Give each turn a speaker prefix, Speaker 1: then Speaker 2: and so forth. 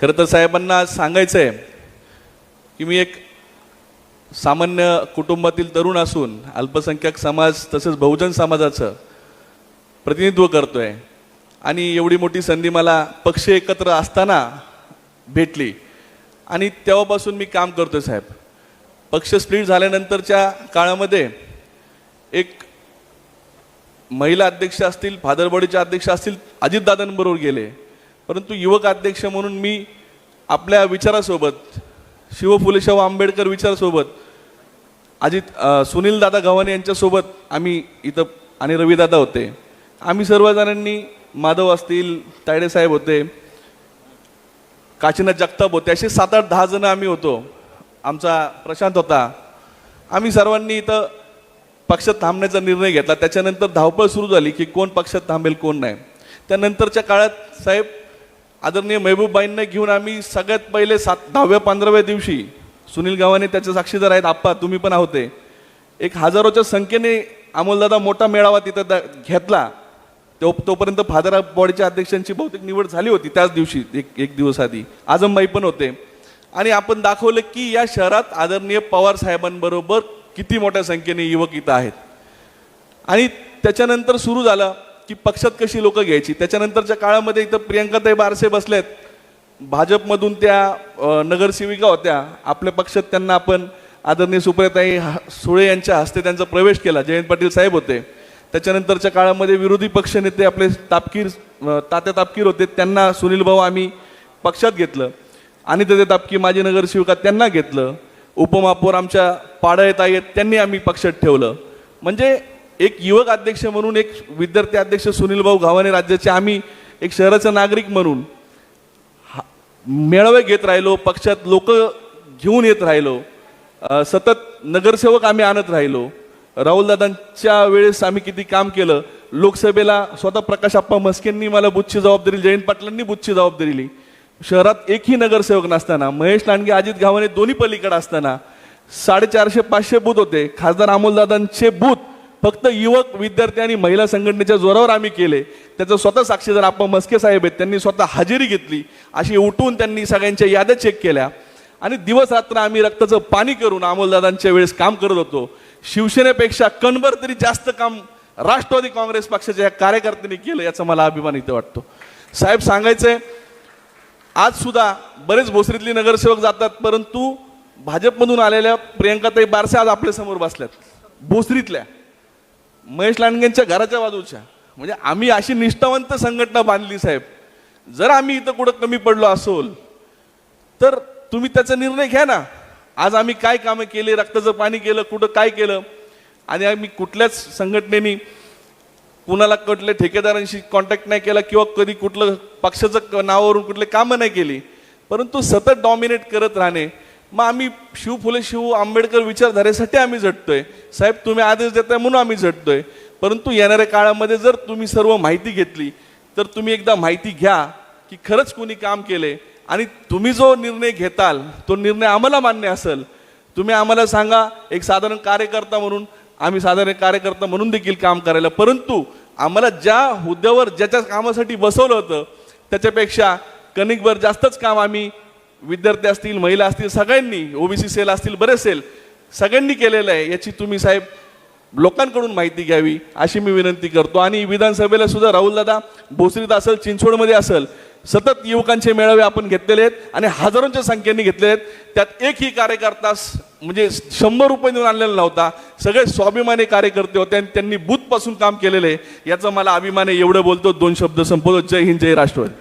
Speaker 1: खरं तर साहेबांना सांगायचं आहे की मी एक सामान्य कुटुंबातील तरुण असून अल्पसंख्याक समाज तसेच बहुजन समाजाचं प्रतिनिधित्व करतो आहे आणि एवढी मोठी संधी मला पक्ष एकत्र असताना भेटली. आणि तेव्हापासून मी काम करतोय साहेब. पक्ष स्प्लिट झाल्यानंतरच्या काळामध्ये एक महिला अध्यक्ष असतील फादरबॉडीच्या अध्यक्ष असतील अजितदादांबरोबर गेले. परंतु युवक अध्यक्ष म्हणून मी आपल्या विचारासोबत शिव फुले शाहू आंबेडकर विचारासोबत अजित सुनील सुनीलदादा गव्हाणे यांच्यासोबत आम्ही इथं आणि रवीदादा होते. आम्ही सर्वजणांनी माधव असतील तायडेसाहेब होते काशीनाथ जगताप होते असे सात आठ दहा जण आम्ही होतो. आमचा प्रशांत होता. आम्ही सर्वांनी इथं पक्षात थांबण्याचा निर्णय घेतला. त्याच्यानंतर धावपळ सुरू झाली की कोण पक्षात थांबेल कोण नाही. त्यानंतरच्या काळात साहेब आदरणीय महबूबबाईंना घेऊन आम्ही सगळ्यात पहिले सात दहाव्या पंधराव्या दिवशी सुनील गावाने त्याचे साक्षीदार आहेत आप्पा तुम्ही पण होते एक हजारोच्या संख्येने अमोलदादा मोठा मेळावा तिथं घेतला. तो तोपर्यंत फादर बॉडीच्या अध्यक्षांची बहुतेक निवड झाली होती त्याच दिवशी एक एक दिवस आधी. आजमबाई पण होते. आणि आपण दाखवलं की या शहरात आदरणीय पवार साहेबांबरोबर किती मोठ्या संख्येने युवक इथं आहेत. आणि त्याच्यानंतर सुरू झालं. की पक्षात कशी लोक घ्यायची? त्याच्यानंतरच्या काळामध्ये इथं प्रियंकाताई बारसे बसल्यात भाजपमधून त्या नगरसेविका होत्या. आपल्या पक्षात त्यांना आपण आदरणीय सुप्रियाताई सुळे यांच्या हस्ते त्यांचा प्रवेश केला. जयंत पाटील साहेब होते. त्याच्यानंतरच्या काळामध्ये विरोधी पक्षनेते आपले तापकीर तात्या तापकीर होते. त्यांना सुनील भाऊ आम्ही पक्षात घेतलं. आणि त्याचे तापकी माजी नगरसेविका त्यांना घेतलं. उपमापौर आमच्या पाडळेत आहेत त्यांनी आम्ही पक्षात ठेवलं. म्हणजे एक युवक अध्यक्ष म्हणून एक विद्यार्थी अध्यक्ष सुनील भाऊ गावाने राज्याचे आम्ही एक शहराचा नागरिक म्हणून हा- मेळावे घेत राहिलो पक्षात लोक घेऊन येत राहिलो सतत नगरसेवक आम्ही आणत राहिलो. राहुलदादांच्या वेळेस आम्ही किती काम केलं लोकसभेला स्वतः प्रकाश आप्पा मस्केंनी मला बुथची जबाबदारी जयंत पाटलांनी बुथची जबाबदारी दिली. शहरात एकही नगरसेवक नसताना महेश लांडगे अजित गावाने दोन्ही पलीकडे असताना साडेचारशे पाचशे बूथ होते. खासदार अमोलदादांचे बूथ फक्त युवक विद्यार्थी आणि महिला संघटनेच्या जोरावर आम्ही केले. त्याचं स्वतः साक्षीदार आपण मस्के साहेब आहेत त्यांनी स्वतः हजेरी घेतली. अशी उठून त्यांनी सगळ्यांच्या याद्या चेक केल्या. आणि दिवस रात्र आम्ही रक्ताचं पाणी करून अमोलदादांच्या वेळेस काम करत होतो. शिवसेनेपेक्षा कणभर तरी जास्त काम राष्ट्रवादी काँग्रेस पक्षाच्या या कार्यकर्त्यांनी केलं याचा मला अभिमान इथे वाटतो. साहेब सांगायचंय आज सुद्धा बरेच भोसरीतली नगरसेवक जातात परंतु भाजपमधून आलेल्या प्रियंकाताई बारसे आज आपल्यासमोर बसल्यात. भोसरीतल्या. महेश लांडगेंच्या घराच्या बाजूच्या. म्हणजे आम्ही अशी निष्ठावंत संघटना बांधली साहेब. जर आम्ही इथं कुठं कमी पडलो असोल तर तुम्ही त्याचा निर्णय घ्या ना. आज आम्ही काय कामं केले रक्ताचं पाणी केलं कुठं काय केलं आणि आम्ही कुठल्याच संघटनेनी कुणाला कुठल्या ठेकेदारांशी कॉन्टॅक्ट नाही केला किंवा कधी कुठलं पक्षाचं क- नावावरून कुठले कामं नाही केली परंतु सतत डॉमिनेट करत राहणे मग आम्ही शिव फुले शिव आंबेडकर विचारधारेसाठी आम्ही झटतोय. साहेब तुम्ही आदेश देताय म्हणून आम्ही झटतोय. परंतु येणाऱ्या काळामध्ये जर तुम्ही सर्व माहिती घेतली तर तुम्ही एकदा माहिती घ्या की खरंच कोणी काम केले आणि तुम्ही जो निर्णय घेताल तो निर्णय आम्हाला मान्य असेल. तुम्ही आम्हाला सांगा एक साधारण कार्यकर्ता म्हणून आम्ही साधारण कार्यकर्ता म्हणून देखील काम करायला. परंतु आम्हाला ज्या हुद्द्यावर ज्याच्या कामासाठी बसवलं होतं त्याच्यापेक्षा कणिकभर जास्तच काम आम्ही विद्यार्थी असतील महिला असतील सगळ्यांनी ओबीसी सेल असतील बरेच सेल सगळ्यांनी केलेलं आहे याची तुम्ही साहेब लोकांकडून माहिती घ्यावी अशी मी विनंती करतो. आणि विधानसभेला सुद्धा राहुलदादा भोसरीत असेल चिंचवडमध्ये असेल सतत युवकांचे मेळावे आपण घेतलेले आहेत आणि हजारोंच्या संख्येने घेतलेले आहेत. त्यात एकही कार्यकर्ता म्हणजे शंभर रुपये देऊन आणलेला नव्हता. सगळे स्वाभिमानी कार्यकर्ते होते आणि त्यांनी बूथपासून काम केलेलं आहे. याचा मला अभिमान आहे एवढं बोलतो दोन शब्द संपवतो. जय हिंद जय राष्ट्रवादी.